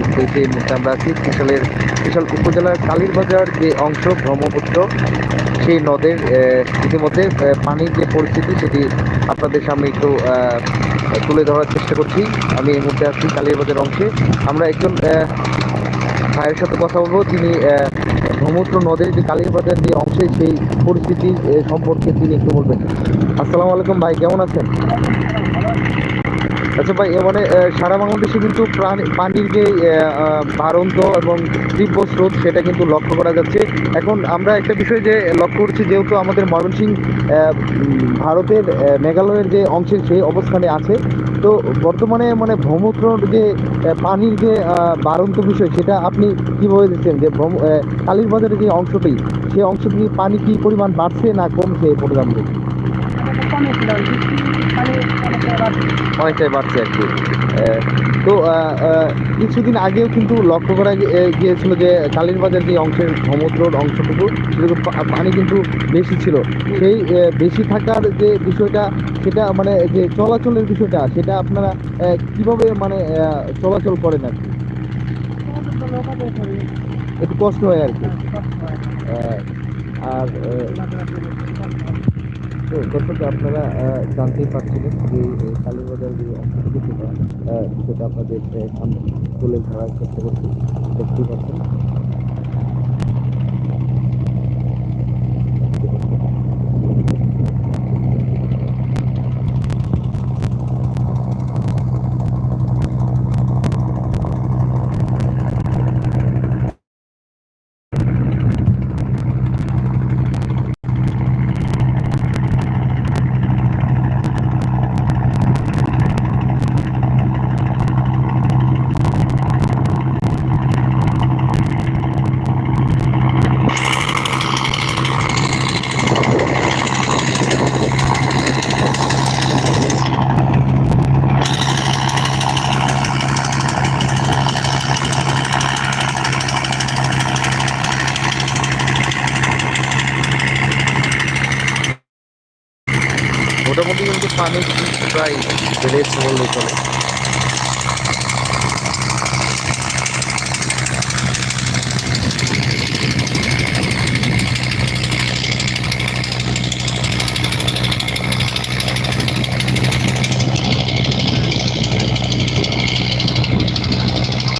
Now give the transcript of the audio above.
এই মুহূর্তে আমরা আছি ত্রিশালের ত্রিশাল উপজেলার কালীরবাজার যে অংশ ব্রহ্মপুত্র, সেই নদের ইতিমধ্যে পানির যে পরিস্থিতি সেটি আপনাদের সামনে একটু তুলে ধরার চেষ্টা করছি। আমি এই মুহূর্তে আছি কালীরবাজার অংশে। আমরা একজন ভাইয়ের সাথে কথা বলব তিনি ব্রহ্মপুত্র নদের যে কালীরবাজার যে অংশে সেই পরিস্থিতি সম্পর্কে তিনি একটু বলবেন। আসসালামু আলাইকুম ভাই, কেমন আছেন? আচ্ছা ভাই মানে সারা বাংলাদেশে কিন্তু প্রাণী পানির যে বাড়ন্ত এবং তীব্র স্রোত সেটা কিন্তু লক্ষ্য করা যাচ্ছে। এখন আমরা একটা বিষয় যে লক্ষ্য করছি যেহেতু আমাদের ময়মনসিংহ ভারতের মেঘালয়ের যে অংশে সেই অবস্থানে আছে তো বর্তমানে মানে ব্রহ্মপুত্র যে পানির যে আহ, বাড়ন্ত বিষয় সেটা আপনি কীভাবে দিচ্ছেন যে কালীরবাজারের যে অংশটি সেই অংশটি পানি কি পরিমাণ বাড়ছে না কমছে এই পরিমাণে অনেকটাই বাড়ছে আর কি। তো কিছুদিন আগেও কিন্তু লক্ষ্য করা গিয়েছিল যে কালীরবাজার যে অংশের সমুদ্রের অংশটুকু পানি কিন্তু বেশি ছিল। সেই বেশি থাকার যে বিষয়টা, সেটা মানে যে চলাচলের বিষয়টা, সেটা আপনারা কীভাবে মানে চলাচল করেন আর কি? একটু কষ্ট হয় আর কি। আর তো দর্শক আপনারা জানতেই পারছিলেন যে কালীবাজার যে অংশটুকু সেটা সেটা আপনাদের তুলে ধরার চেষ্টা করছি দেখতেই পাচ্ছেন মোটামুটি কিন্তু পানি প্রায় বেড়েছে বললেই চলে